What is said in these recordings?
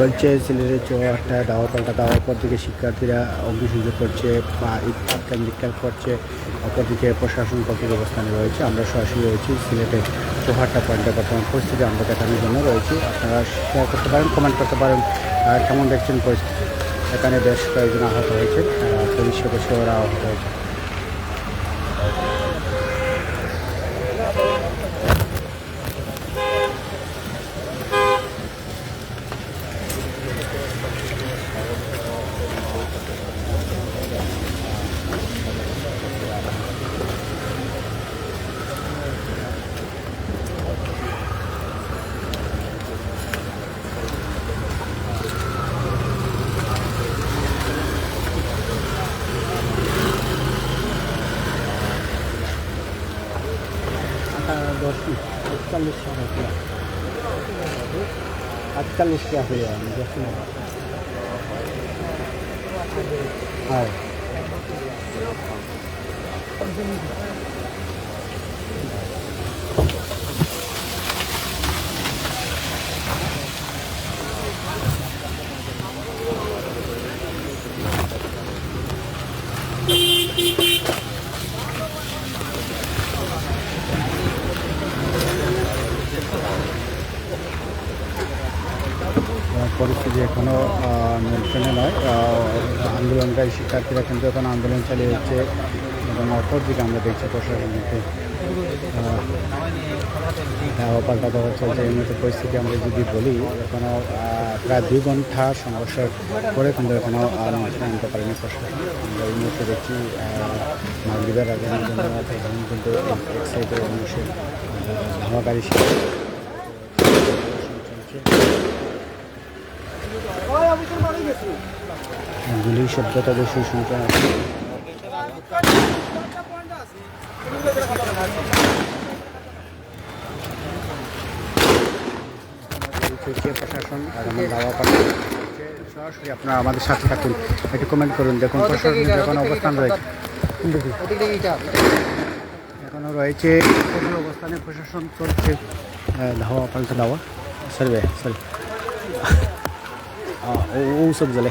চলছে, সিলেটের চৌহাট্টা দাওয়া পাল্টা দাওয়ার পর থেকে শিক্ষার্থীরা অগ্নিসংযোগ করছে বা ইফতার কেন্দ্রিকাল করছে, অপরদিকে প্রশাসন কর্তৃক অবস্থানে রয়েছে আমরা সরাসরি রয়েছি সিলেটের চৌহাট্টা পয়েন্টে বর্তমান পরিস্থিতি, আমরা দেখানোর জন্য রয়েছি। আপনারা শেয়ার করতে পারেন কমেন্ট করতে পারেন কেমন দেখছেন পরিস্থিতি? এখানে বেশ কয়েকজন আহত হয়েছে পুলিশ সদস্যরা আহত হয়েছে আটচল্লিশ টাকা আটচল্লিশ টাকা যাবে দশ হ্যাঁ আহ, পরিস্থিতি এখনও নিয়ন্ত্রণে নয় আন্দোলনকারী শিক্ষার্থীরা কিন্তু এখন আন্দোলন চালিয়ে যাচ্ছে এবং অপরদিকে আমরা দেখছি প্রশাসনকে দেওয়া পাল্টা দেওয়া চলছে। এই মতো পরিস্থিতি আমরা যদি বলি এখনও প্রায় দুই ঘণ্টা সংঘর্ষের পরে কিন্তু এখনও আনতে পারেনি প্রশাসন। এই মুহূর্তে দেখছি মাগরীবের আগে কিন্তু এক সাইডে ধামাকারী শিক্ষা গুলির শব্দটা বেশি শুনতে প্রশাসন আগামী দাওয়া পাঠানো। সরাসরি আপনারা আমাদের সাথে থাকুন। একটু কমেন্ট করুন দেখুন প্রশাসনের এখন অবস্থান রয়েছে। এখনও রয়েছে অবস্থানে প্রশাসন চলছে। ধাওয়া পাল্টা দাওয়া সরবে সরি ও ও সব জলে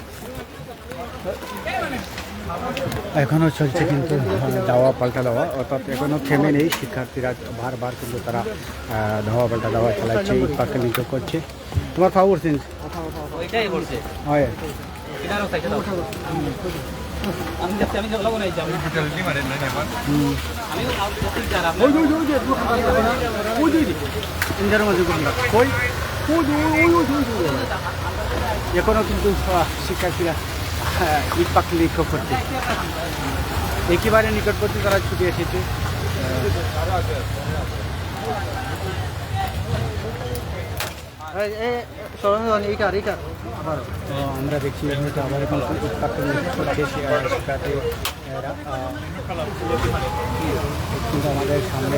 এখনও চলছে কিন্তু দাওয়া পাল্টা দেওয়া অর্থাৎ এখনও থেমে নেই। শিক্ষার্থীরা বারবার কিন্তু তারা ধাওয়া পাল্টা দেওয়া চালাচ্ছে ইট পাকে নিচে করছে। তোমার খবর চিন ওইটাই হয়। কিনারও সাইডে দাও আমি যাচ্ছি আমি যাব না যাব। হুম। আমি যারা ওই ওই ওই যে ওই যে ইন্ডিয়ার মাঝে কোনটা কই ওই যে ওই ওই ওই ওই ওই। এখনও কিন্তু শিক্ষার্থীরা ইট পাখি বিক্ষোভ করছে একেবারে নিকটবর্তী তারা ছুটে এসেছে। তো আমরা দেখছি আবার এখন ইট আমাদের সামনে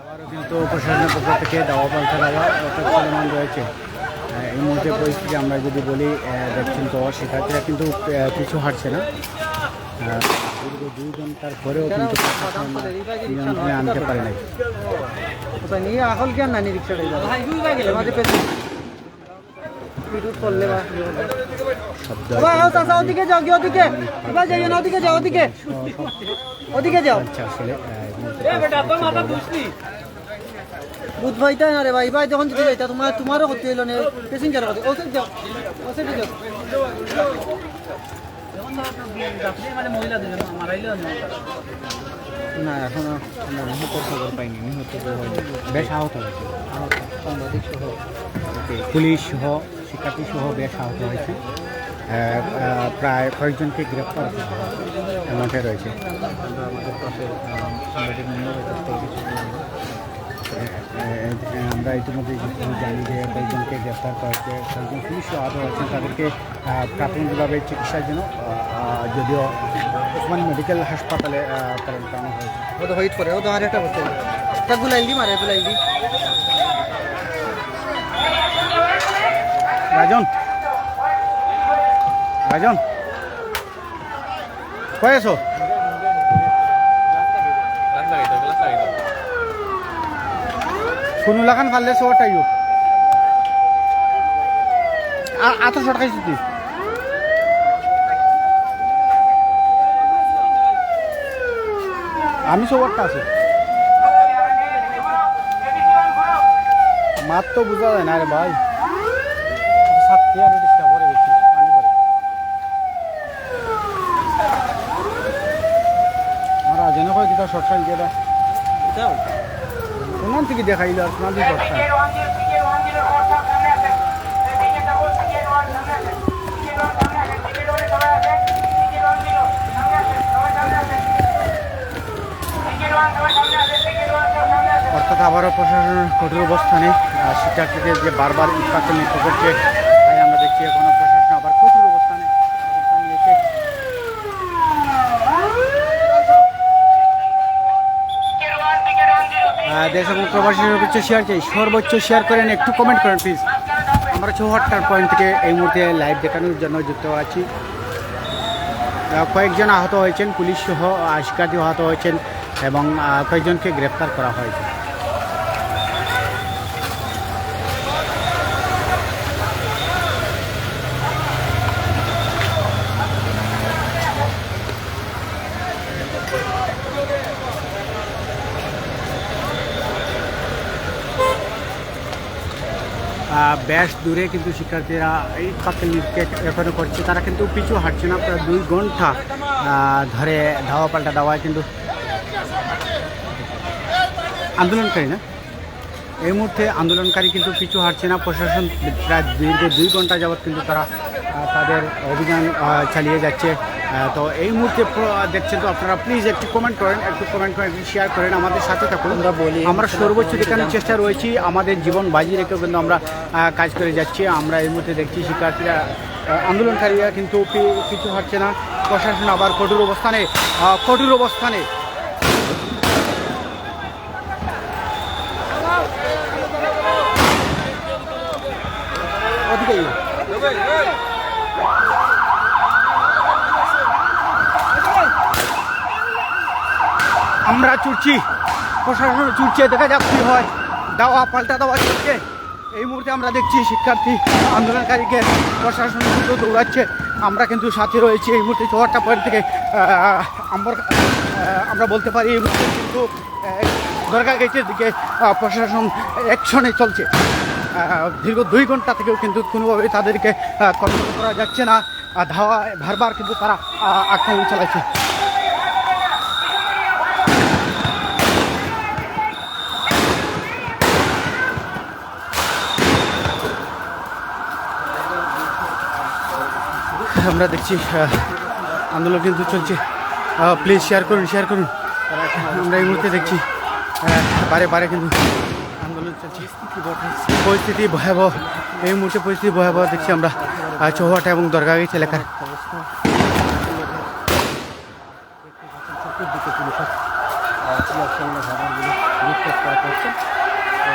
আবারও কিন্তু প্রশাসনের পক্ষ থেকে দাওয়া পাল্টা দেওয়া চলমান রয়েছে। এই মুহূর্তে পরিস্থিতি আমরা যদি বলি দেখছেন তো শিক্ষার্থীরা কিন্তু পিছু হাঁটছে না। দীর্ঘ দুই ঘণ্টার পরেও কিন্তু নিয়ন্ত্রণে আনতে পারে নাই। নিয়ে আসল জ্ঞান নাই রিক্সাটা বিদ্যুৎ করলে বা শব্দ বাবা আও চাচা ওদিকে যাও গিয়ে ওদিকে। এবার যাইও না ওদিকে যাও ওদিকে। ওদিকে যাও। চলছে আসলে আহ, এই মুহূর্তে এ বেটা তোর মাথা দুষনি বুধ ভাইটা না রে ভাই ভাই যখন যদি যাইতা তোমার তোমারও ক্ষতি হইল না প্যাসেঞ্জার ক্ষতি ওসে যাও ওসে যাও। মানে না এখনও খবর পাইনি নিহত বেশ আহত হয়েছে। সাংবাদিক সহ পুলিশ সহ শিক্ষার্থী সহ বেশ আহত হয়েছে প্রায় কয়েকজনকে গ্রেপ্তার হয়। মাঠে রয়েছে আমরা ইতিমধ্যে জানি যে কয়েকজনকে গ্রেপ্তার করা হয়েছে কয়েকজন পুলিশও আহত হয়েছেন তাদেরকে প্রাথমিকভাবে চিকিৎসার জন্য যদিও ওসমান মেডিকেল হাসপাতালে প্রেরণ করানো হয়েছে ও তো হইত করে ও তো আর একটা করতে তা গুলাইল দি মারে গুলাইল দি রাজন। রাজন। কয় আছো? শুনু লাখান ফাললে সবটাইও আতো শর্ট খাইছি তুই আমি সবরটা আছি। মাত তো বোঝা যায় না রে ভাই। সাতটি আর রিক্সা পরে বেশি পানি পরে আমরা যেন কয় কিতা শর্ট সাইড যেটা যাও থেকে দেখাইলো আর কোনান থেকে শর্ট সাইড অর্থাৎ আবারও প্রশাসনের কঠোর অবস্থানে শিক্ষার্থীদের যে বারবার ইটপাটে নিতে করছে তাই আমরা দেখছি এখনও প্রশাসন আবার কঠোর অবস্থানে অবস্থান নিয়েছে আহ, দেশ এবং প্রবাসী সর্বোচ্চ শেয়ার চাই সর্বোচ্চ শেয়ার করেন, একটু কমেন্ট করেন প্লিজ আমরা চৌহাট্টার পয়েন্ট থেকে এই মুহূর্তে লাইভ দেখানোর জন্য যুক্ত আছি। কয়েকজন আহত হয়েছেন, পুলিশ সহ আশিকাদি আহত হয়েছেন এবং কয়েকজনকে গ্রেপ্তার করা হয়েছে। বেশ দূরে কিন্তু শিক্ষার্থীরা এই পাকেল নিক্ষেপ এখনও করছে। তারা কিন্তু পিছু হাঁটছে না, প্রায় দুই ঘণ্টা ধরে ধাওয়া পাল্টা দাওয়ায় কিন্তু আন্দোলনকারী না? এই মুহূর্তে আন্দোলনকারী কিন্তু পিছু হাঁটছে না, প্রশাসন প্রায় দীর্ঘ দুই ঘণ্টা যাবৎ কিন্তু তারা তাদের অভিযান চালিয়ে যাচ্ছে। তো এই মুহূর্তে দেখছেন তো আপনারা প্লিজ একটু কমেন্ট করেন একটু কমেন্ট করেন একটু শেয়ার করেন আমাদের সাথে থাকুন। আমরা বলি আমরা সর্বোচ্চ দেখানোর চেষ্টা রয়েছি আমাদের জীবন বাজি রেখেও কিন্তু আমরা কাজ করে যাচ্ছি। আমরা এই মুহূর্তে দেখছি শিক্ষার্থীরা আন্দোলনকারীরা কিন্তু কিছু হচ্ছে না। প্রশাসন আবার কঠোর অবস্থানে কঠোর অবস্থানে। আমরা চুরছি। প্রশাসন চুরছে, দেখা যাক কি হয়। দাওয়া, পাল্টা দেওয়া চলছে। এই মুহূর্তে আমরা দেখছি শিক্ষার্থী আন্দোলনকারীকে প্রশাসন কিন্তু দৌড়াচ্ছে। আমরা কিন্তু সাথে রয়েছি এই মুহূর্তে চৌহাট্টা পয়েন্ট থেকে। আমরা আমরা বলতে পারি এই মুহূর্তে কিন্তু দরগা গেটের দিকে প্রশাসন অ্যাকশনে চলছে। দীর্ঘ দুই ঘণ্টা থেকেও কিন্তু কোনোভাবেই তাদেরকে কন্ট্রোল করা যাচ্ছে না। ধাওয়া বারবার কিন্তু তারা আক্রমণ চালাচ্ছে। আমরা দেখছি আন্দোলন কিন্তু চলছে। প্লিজ শেয়ার করুন শেয়ার করুন। আমরা এই মুহূর্তে দেখছি বারে বারে কিন্তু আন্দোলন চলছে। পরিস্থিতি ভয়াবহ, এই মুহূর্তে পরিস্থিতি ভয়াবহ দেখছি আমরা চৌহাটা এবং দরগাগিচ এলাকার।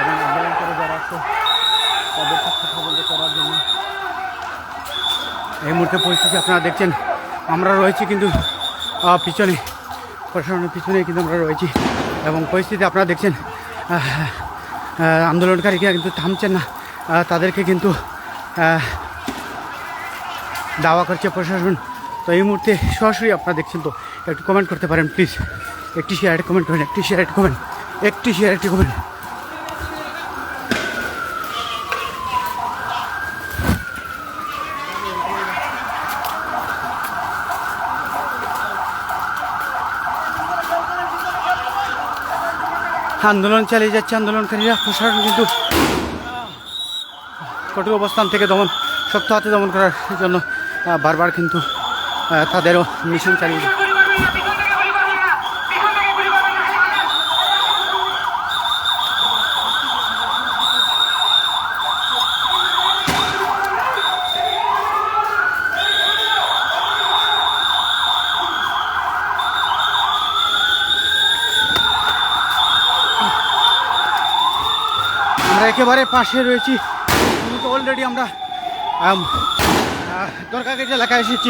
এবং আন্দোলনকারী যারা আছে এই মুহূর্তে পরিস্থিতি আপনারা দেখছেন, আমরা রয়েছি কিন্তু পিছনে, প্রশাসনের পিছনে কিন্তু আমরা রয়েছি এবং পরিস্থিতি আপনারা দেখছেন আন্দোলনকারীরা কিন্তু থামছেন না তাদেরকে কিন্তু দাওয়া করছে প্রশাসন। তো এই মুহূর্তে সরাসরি আপনারা দেখছেন তো, একটু কমেন্ট করতে পারেন প্লিজ একটি শেয়ার কমেন্ট করেন, একটি শেয়ার কমেন্ট একটি শেয়ার একটি কমেন্ট আন্দোলন চালিয়ে যাচ্ছে, আন্দোলনকারীরা প্রশাসন কিন্তু কঠোর অবস্থান থেকে দমন, শক্ত হাতে দমন করার জন্য বারবার কিন্তু তাদেরও মিশন চালিয়ে যাচ্ছে। আমরা একেবারে পাশে রয়েছি। অলরেডি আমরা দরকারগেট এলাকায় এসেছি।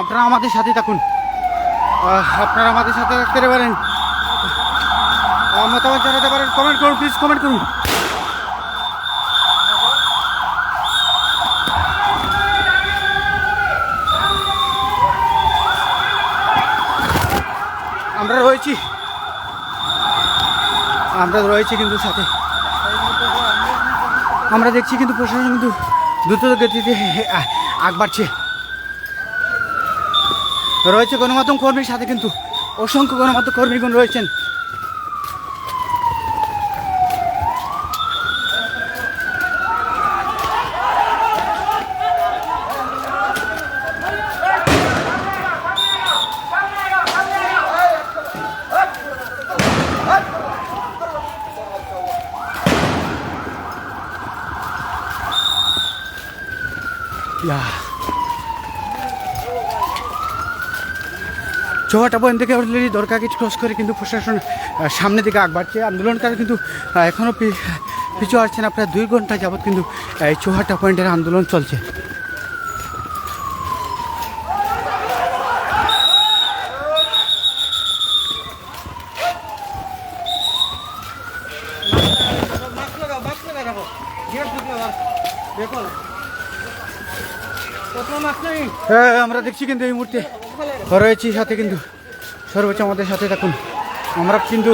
আপনারা আমাদের সাথে থাকুন। আপনারা আমাদের সাথে থাকতে পারেন। মতামত জানাতে পারেন। কমেন্ট করুন প্লিজ কমেন্ট করুন। আমরা রয়েছি। আমরা রয়েছি কিন্তু সাথে। আমরা দেখছি কিন্তু প্রশাসন কিন্তু দ্রুত গতিতে আগ বাড়ছে। রয়েছে গণমাধ্যম কর্মীর সাথে কিন্তু অসংখ্য গণমাধ্যম কর্মীগণ রয়েছেন ইয়া চৌহাটা পয়েন্ট থেকে অলরেডি দরকার কিছু ক্রস করে কিন্তু প্রশাসন সামনের দিকে আগ বাড়ছে। আন্দোলনকারী কিন্তু এখনও পিছু আসছে না প্রায় দুই ঘণ্টা যাবৎ কিন্তু এই চৌহাটা পয়েন্টের আন্দোলন চলছে। হ্যাঁ আমরা দেখছি কিন্তু এই মুহূর্তে। রয়েছি সাথে কিন্তু সর্বোচ্চ আমাদের সাথে থাকুন আমরা কিন্তু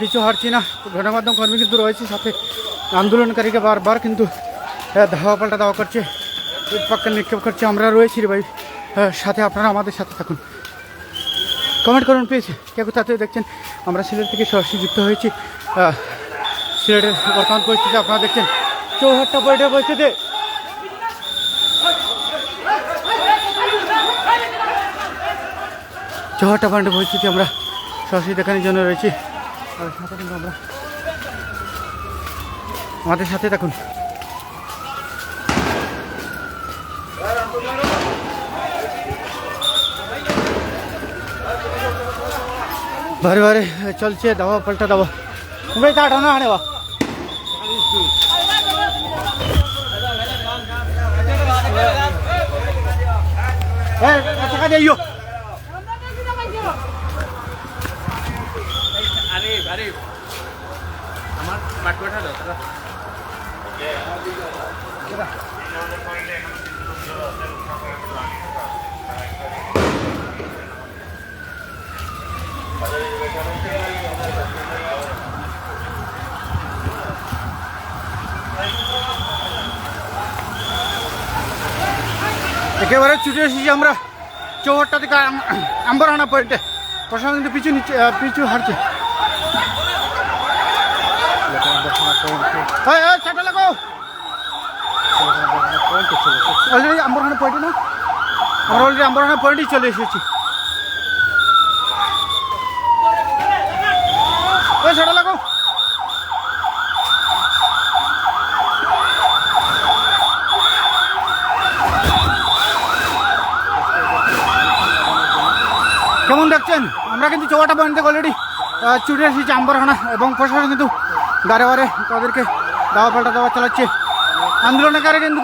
পিছু হারছি না। গণমাধ্যম কর্মী কিন্তু রয়েছে সাথে। আন্দোলনকারীকে বারবার কিন্তু ধাওয়া পাল্টা দাওয়া করছে পাক্কা নিক্ষেপ করছে। আমরা রয়েছি রে ভাই সাথে আপনারা আমাদের সাথে থাকুন। কমেন্ট করুন প্লিজ কে কোথাতে দেখছেন? আমরা সিলেট থেকে সরাসরি যুক্ত হয়েছি। সিলেটের বর্তমান পরিস্থিতি আপনারা দেখছেন। চৌহাট্টা পয়েন্টের পরিস্থিতি। চৌহাট্টা পয়েন্টের পরিস্থিতি আমরা? সরাসরি দেখানোর জন্য রয়েছি। আর সাথে কিন্তু আমরা আমাদের সাথে থাকুন। বারে বারে, চলছে দাবা পাল্টা দাবা তুমি তাড়াও না আনে বা টাকা একেবারে ছুটে এসেছি আমরা। চৌহাট্টা থেকে আম- আম্বারানা পয়েন্টে। প্রশাসন পিছু নিচ্ছে পিছু হারছে পয়েন্টে না? আমরা অলরেডি চলে এসেছি। কেমন দেখছেন? আমরা কিন্তু চৌহাটা পয়েন্ট থেকে অলরেডি ছুটে এসেছি আম্বারহানা এবং প্রশাসন কিন্তু বারে বারে তাদেরকে দাওয়া পাল্টা দাওয়া চালাচ্ছে। আন্দোলনকারী কিন্তু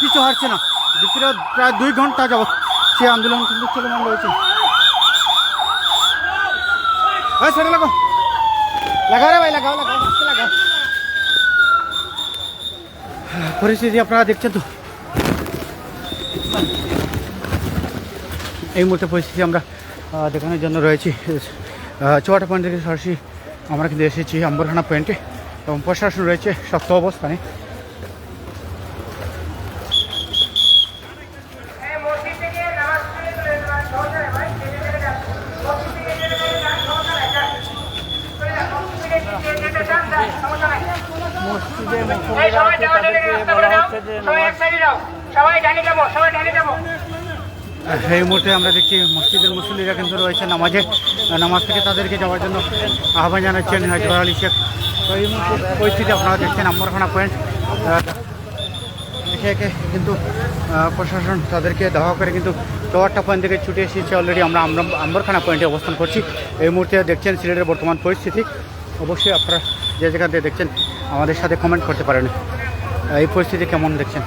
পিছু হারছে না। দ্বিতীয় প্রায় দুই ঘণ্টা যাবত সেই আন্দোলন কিন্তু চলমান রয়েছে। লাগাও রে ভাই পরিস্থিতি আপনারা দেখছেন তো। এই মুহূর্তে পরিস্থিতি আমরা দেখানোর জন্য রয়েছি। আহ, পয়েন্ট থেকে সরাসরি আমরা কিন্তু এসেছি আম্বরখানা পয়েন্টে। এবং প্রশাসন রয়েছে শক্ত অবস্থানে। এই মুহূর্তে আমরা দেখছি মসজিদের মুসল্লিরা কিন্তু রয়েছে নামাজে। নামাজ থেকে তাদেরকে যাওয়ার জন্য আহ্বান জানাচ্ছেন জোহর আলী শেখ। পরিস্থিতি আপনারা দেখছেন আম্বরখানা পয়েন্ট একে একে কিন্তু প্রশাসন তাদেরকে দেওয়া করে কিন্তু টাওয়ারটা পয়েন্ট থেকে ছুটে এসেছে অলরেডি আমরা আম্বরখানা পয়েন্টে অবস্থান করছি। এই মুহূর্তে দেখছেন সিলেটের বর্তমান পরিস্থিতি। অবশ্যই আপনারা যে থেকে দেখছেন আমাদের সাথে কমেন্ট করতে পারেন। এই পরিস্থিতি কেমন দেখছেন?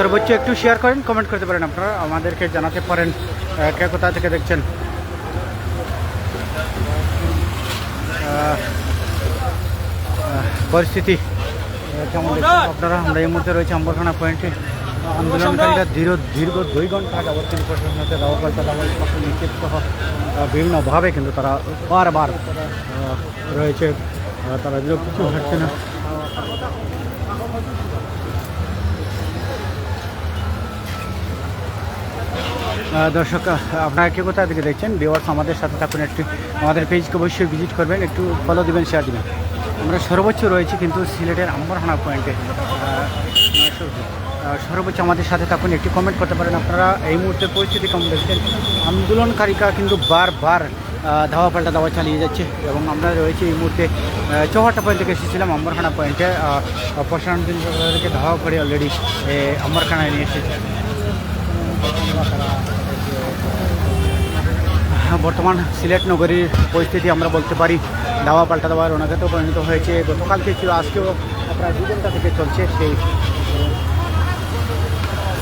সর্বোচ্চ একটু শেয়ার করেন কমেন্ট করতে পারেন আপনারা, আমাদেরকে জানাতে পারেন কে কোথা থেকে দেখছেন। পরিস্থিতি আপনারা? আমরা এই মুহূর্তে রয়েছে আম্বরখানা পয়েন্টে। আন্দোলনকারীরা দীর্ঘ দীর্ঘ দুই ঘণ্টা সাথে দাওয়া পাল্টা দাওয়া নিক্ষেপ সহ বিভিন্নভাবে কিন্তু তারা বারবার রয়েছে। তারা কিছু হাঁটছে না। দর্শক আপনারা কে কোথা থেকে দেখছেন। ভিওয়ার্স আমাদের সাথে থাকুন একটু। আমাদের পেজকে অবশ্যই ভিজিট করবেন একটু ফলো দেবেন শেয়ার দেবেন। আমরা সর্বোচ্চ রয়েছি কিন্তু সিলেটের আম্বরহানা পয়েন্টে সর্বোচ্চ আমাদের সাথে থাকুন একটু কমেন্ট করতে পারেন। আপনারা এই মুহূর্তে পরিস্থিতি কেমন দেখছেন? আন্দোলনকারীরা কিন্তু বারবার ধাওয়া পাল্টা দাওয়া চালিয়ে যাচ্ছে এবং আমরা রয়েছি এই মুহূর্তে আহ, চৌহাট্টা পয়েন্ট থেকে এসেছিলাম আম্বরখানা পয়েন্টে প্রশাসন কিন্তু ধাওয়া করে অলরেডি আম্বরখানায় নিয়ে এসেছে। বর্তমান সিলেট নগরীর পরিস্থিতি আমরা বলতে পারি, দাওয়া পাল্টা দেওয়ার অনাগত পরিণত হয়েছে। গতকালকে ছিল, আজকেও প্রায় দু ঘণ্টা থেকে চলছে সেই।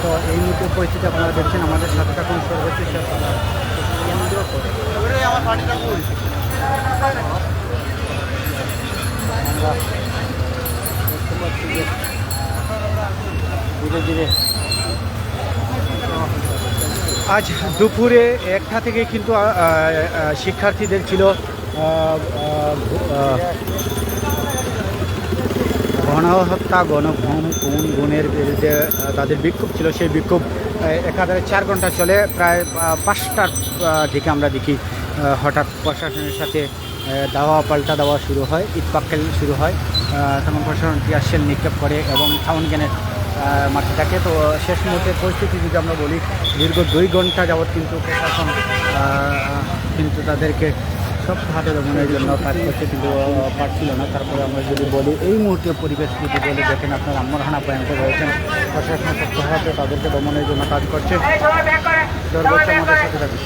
তো এই মুহূর্তে পরিস্থিতি আপনারা দেখছেন, আমাদের সাথে থাকুন সর্বোচ্চ ধীরে ধীরে আজ দুপুরে একটা থেকে কিন্তু শিক্ষার্থীদের ছিল গণহত্যা গণঘুম কোন গুণের বিরুদ্ধে তাদের বিক্ষোভ ছিল, সেই বিক্ষোভ একাধারে চার ঘণ্টা চলে, প্রায় পাঁচটার দিকে আমরা দেখি হঠাৎ প্রশাসনের সাথে দাওয়া পাল্টা দেওয়া শুরু হয় ইটপাক্কেল শুরু হয় তখন প্রশাসন টিয়ারশেল নিক্ষেপ করে এবং সাউন্ড জ্ঞানের মাঠে থাকে। তো শেষ মুহূর্তের পরিস্থিতি যদি আমরা বলি দীর্ঘ দুই ঘণ্টা যাবৎ কিন্তু প্রশাসন কিন্তু তাদেরকে সব হাতে দমনের জন্য কাজ করছে কিন্তু পারছিল না। তারপরে আমরা যদি বলি এই মুহূর্তে পরিবেশ যদি বলে দেখেন আপনার আম্মরহানা পয়েন্টে রয়েছেন। প্রশাসন সত্যভাবে তাদেরকে দমনের জন্য কাজ করছে। সর্বোচ্চ আমাদের সাথে থাকুন।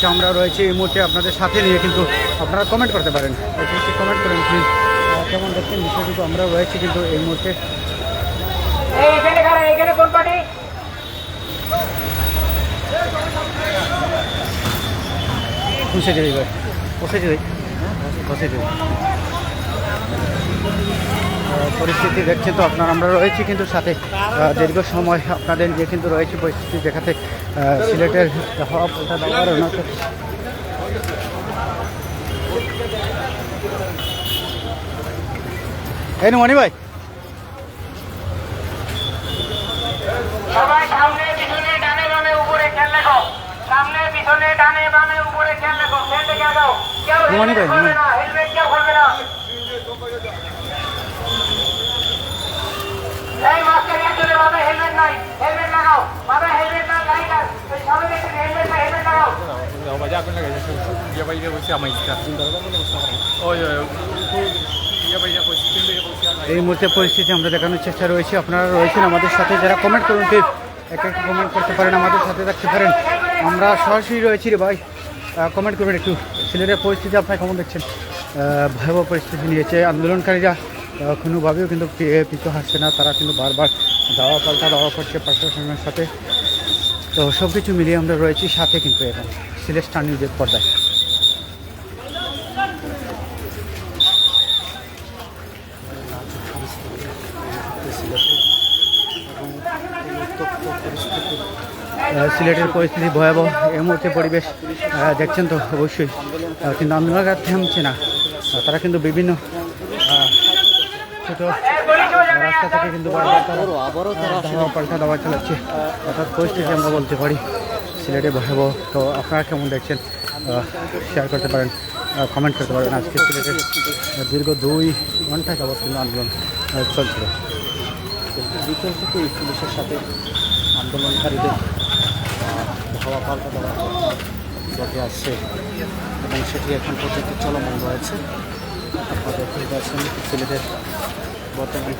সর্বোচ্চ আমরা রয়েছি এই মুহূর্তে আপনাদের সাথে নিয়ে কিন্তু আপনারা কমেন্ট করতে পারেন। কমেন্ট করেন প্লিজ কেমন দেখছেন? বিষয় কিন্তু আমরা রয়েছি কিন্তু এই মুহূর্তে। বসে যাই এবার। বসে যাই। বসে যাই। পরিস্থিতি দেখছেন তো আপনারা আমরা রয়েছি কিন্তু সাথে। দীর্ঘ সময় আপনাদের যে কিন্তু রয়েছে পরিস্থিতি দেখাতে। সিলেটের হওয়া পাল্টা দেওয়ার এই মনি ভাই। সবাই সামনে পিছনে ডানে বামে উপরে খেয়াল রাখো সামনে পিছনে ডানে বামে উপরে খেয়াল রাখো খেয়াল রেখে আগাও। কেউ হেলমেট খুলবে না হেলমেট কেউ খুলবে না। এই মাস্কের একজনের মাথায় হেলমেট নাই। হেলমেট লাগাও। মাথায় হেলমেট এই মুহূর্তে পরিস্থিতি আমরা দেখানোর চেষ্টা রয়েছি। আপনারা রয়েছেন আমাদের সাথে। যারা কমেন্ট করুন প্লিজ এক একটা কমেন্ট করতে পারেন, আমাদের সাথে থাকতে পারেন। আমরা সরাসরি রয়েছি রে ভাই। কমেন্ট করবেন একটু। সিলেটের পরিস্থিতি আপনারা কেমন দেখছেন? ভয়াবহ পরিস্থিতি নিয়েছে আন্দোলনকারীরা। কোনোভাবেও কিন্তু পিছু হাসছে না। তারা কিন্তু বারবার দাওয়া পাল্টা দাওয়া করছে প্রশাসনের সাথে। তো সব কিছু মিলিয়ে আমরা রয়েছি সাথে কিন্তু এখন সিলেস্টার নিউজের পর্দায়। সিলেটের পরিস্থিতি ভয়াবহ। এই মুহূর্তে পরিবেশ দেখছেন তো অবশ্যই। কিন্তু আন্দোলনকার থামছে না। তারা কিন্তু বিভিন্ন ছোট রাস্তা থেকে কিন্তু পাল্টা দাওয়া চালাচ্ছে অর্থাৎ পরিস্থিতি আমরা বলতে পারি সিলেটে ভয়াবহ তো আপনারা কেমন দেখছেন শেয়ার করতে পারেন কমেন্ট করতে পারেন আজকে সিলেটের দীর্ঘ দুই ঘণ্টা যাবৎ কিন্তু আন্দোলন চলছিল বিকেল থেকে পুলিশের সাথে আন্দোলনকারীদের ধাওয়া পাল্টা দেওয়া ঘটে আসছে এবং সেটি এখন পর্যন্ত চলমান রয়েছে আপনারা দেখতে সিলেটের বর্তমান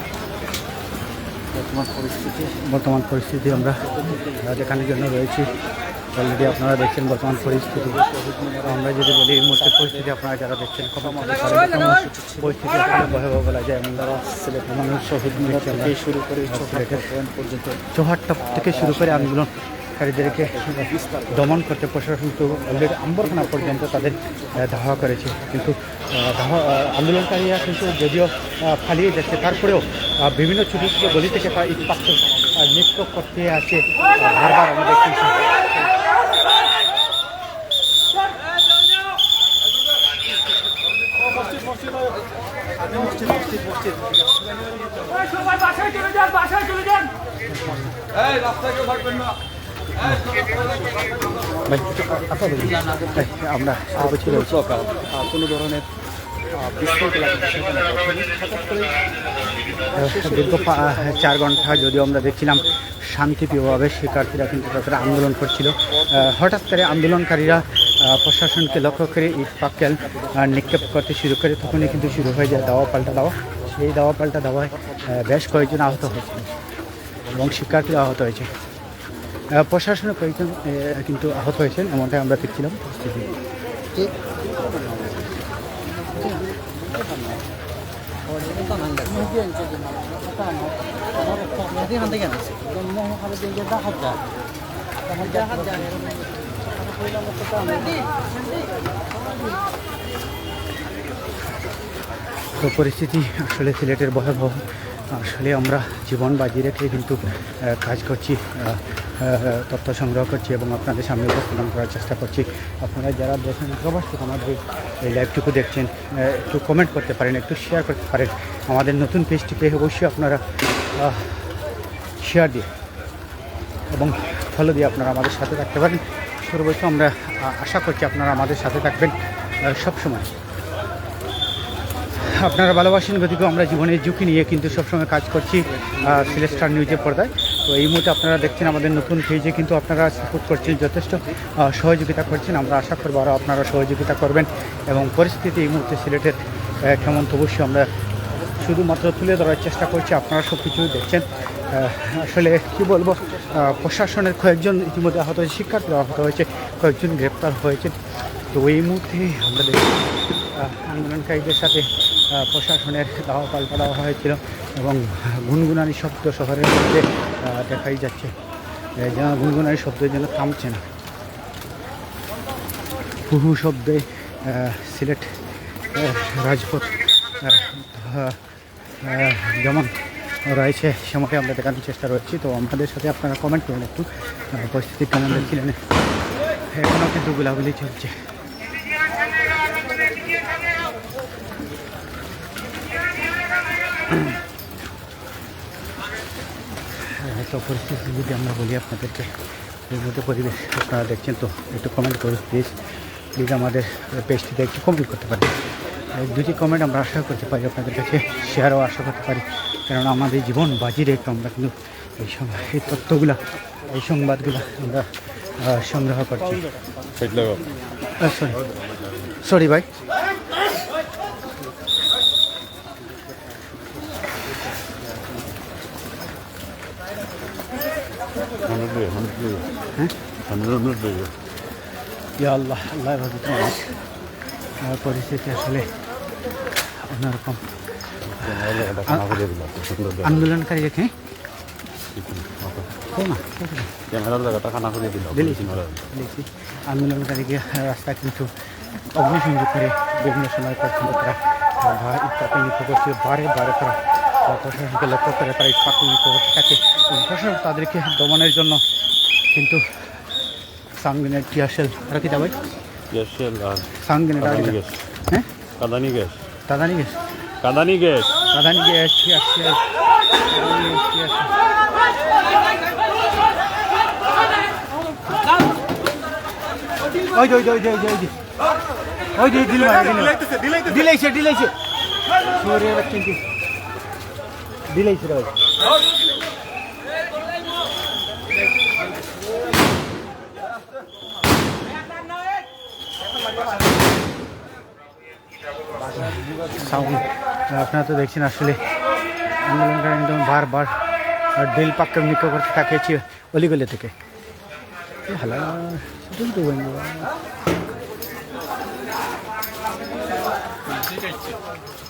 বর্তমান পরিস্থিতি? বর্তমান পরিস্থিতি আমরা আহ, দেখানোর জন্য রয়েছি। অলরেডি আপনারা দেখছেন বর্তমান পরিস্থিতি। আমরা যদি বলি এই মুহূর্তে পরিস্থিতি আপনারা যারা দেখছেন পরিস্থিতি আসলে ভয়াবহ বলা যায়। এমন সিলেট মানুষ শহীদ মিনার থেকে শুরু করে চৌহাট্টা থেকে শুরু করে আন্দোলনকারীদেরকে দমন করতে প্রশাসন তো অলরেডি আম্বরখানা পর্যন্ত তাদের ধাওয়া করেছে। কিন্তু আন্দোলনকারীরা কিন্তু যদিও ফালিয়ে যাচ্ছে তারপরেও বিভিন্ন ছোটো ছোটো গলি থেকে ইস্পাক্ত নৃত্য করতে আছে বারবার আমরা দেখছি ভাই, আপনাদের ভাই, আমরা সর্বোচ্চ রয়েছি আহ, কোনো ধরনের আহ, বিশৃঙ্খলা সেখানে ঘটেনি। হঠাৎ দীর্ঘ চার ঘণ্টা যদিও আমরা দেখছিলাম শান্তিপ্রিয়ভাবে শিক্ষার্থীরা কিন্তু তাদের আন্দোলন করছিল হঠাৎ করে আন্দোলনকারীরা প্রশাসনকে লক্ষ্য করে ইট পাক্কেল নিক্ষেপ করতে শুরু করে তখনই কিন্তু শুরু হয়ে যায় দাওয়া পাল্টা দাওয়া সেই দাওয়া পাল্টা দাওয়ায় বেশ কয়েকজন আহত হয়েছে এবং শিক্ষার্থীরা আহত হয়েছে প্রশাসনের কয়েকজন কিন্তু আহত হয়েছেন এমনটাই আমরা দেখছিলাম। তো পরিস্থিতি আসলে সিলেটের ভয়াবহ। আসলে আমরা জীবন বাজি রেখে কিন্তু কাজ করছি তথ্য সংগ্রহ করছি এবং আপনাদের সামনে উপস্থাপন করার চেষ্টা করছি। আপনারা যারা দেখেন প্রবাস থেকে আমাদের এই লাইভটুকু দেখছেন একটু কমেন্ট করতে পারেন, একটু শেয়ার করতে পারেন। আমাদের নতুন পেজটিকে অবশ্যই আপনারা শেয়ার দিয়ে এবং ফলো দিয়ে আপনারা আমাদের সাথে থাকতে পারেন। সর্বোচ্চ আমরা আশা করছি আপনারা আমাদের সাথে থাকবেন সব সময় আপনারা ভালোবাসেন, গতিকে আমরা জীবনের ঝুঁকি নিয়ে কিন্তু সবসময় কাজ করছি সিলেস্টার নিউজের পর্দায়। তো এই মুহূর্তে আপনারা দেখছেন আমাদের নতুন পেজে কিন্তু আপনারা সাপোর্ট করছেন যথেষ্ট সহযোগিতা করছেন। আমরা আশা করব আরও আপনারা সহযোগিতা করবেন এবং পরিস্থিতি এই মুহূর্তে সিলেটের কেমন অবশ্যই আমরা শুধুমাত্র তুলে ধরার চেষ্টা করছি, আপনারা সব কিছু দেখছেন আসলে কি বলব প্রশাসনের কয়েকজন ইতিমধ্যে আহত হয়েছে, শিক্ষার্থীরা আহত হয়েছে, কয়েকজন গ্রেপ্তার হয়েছে তো এই মুহূর্তে আমরা দেখছি আন্দোলনকারীদের সাথে প্রশাসনের দাওয়া পাল্টা দেওয়া হয়েছিল এবং গুনগুনানি শব্দ শহরের মধ্যে দেখাই যাচ্ছে। যেন গুনগুনানি শব্দ যেন থামছে না। হুহু শব্দে সিলেট রাজপথ যেমন রয়েছে সেমনই আমরা দেখানোর চেষ্টা রয়েছি তো আমাদের সাথে আপনারা কমেন্ট করুন একটু। পরিস্থিতি কেমন দেখছিলেন? এখনও কিন্তু গোলাগুলি চলছে। তো পরিস্থিতি যদি আমরা বলি আপনাদেরকে এর মধ্যে পরিবেশ আপনারা দেখছেন তো একটু কমেন্ট করুন প্লিজ প্লিজ আমাদের পেজটিতে একটু কমেন্ট করতে পারি দুটি কমেন্ট আমরা আশা করতে পারি আপনাদের কাছে শেয়ারও আশা করতে পারি। কেননা আমাদের জীবন বাজি রেখে আমরা কিন্তু এই সময় এই তথ্যগুলা এই সংবাদগুলো আমরা সংগ্রহ করছি। সরি সরি ভাই। ইয়া আল্লাহ আল্লাহ ভাবি তোমার পরিস্থিতি আসলে অন্যরকম। আন্দোলনকারী রেখে আন্দোলনকারীকে রাস্তা কিন্তু অগ্নিসংযোগ করে বিভিন্ন সময় পর্যন্ত তারা করছে বারে বারে তারা প্রশাসনকে লক্ষ্য করে তারা ইটপাটকে লক্ষ্য করতে থাকে এবং প্রশাসন তাদেরকে দমনের জন্য কিন্তু সাংগিনের টিয়ারশেল আর কি যাবে গ্যাসের আর কাদানি গ্যাস হ্যাঁ কাদানি গ্যাস কাদানি gas দাদানি gas tear shell tear shell ওই যে ওই যে ওই যে ওই যে ওই যে ওই যে দিল ভাই দিল দিলাইছে দিলাইছে সরে কিন্তু দিলাইছে রে ভাই সাউন্ড আপনারা তো দেখছেন আসলে আন্দোলনকারী একদম বারবার আর ড্রিল পাক্কা নিক্ষ করতে তাকিয়েছি অলিগলি থেকে হালা সেটাই তো বলব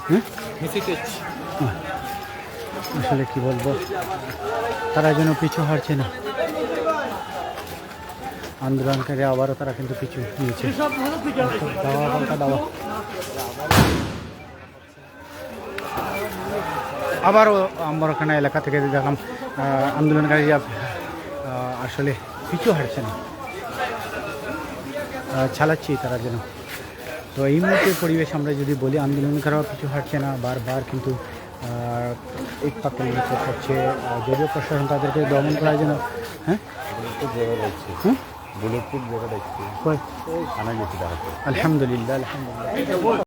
হ্যাঁ আসলে কি বলব? তারা যেন পিছু হারছে না। আন্দোলনকারী আবারও তারা কিন্তু পিছু নিয়েছে। আবারও আমার ওখানে এলাকা থেকে দেখলাম আহ, আন্দোলনকারীরা আসলে পিছু হারছে না। চালাচ্ছি তারা যেন। তো এই মুহূর্তে পরিবেশ আমরা যদি বলি আন্দোলনকারীরাও পিছু হাঁটছে না বারবার কিন্তু এক পাকে নিচে করছে যদিও প্রশাসন তাদেরকে দমন করার জন্য। হ্যাঁ? হুম? বুলেট প্রুফ জায়গা দেখছি আলহামদুলিল্লাহ আলহামদুলিল্লাহ।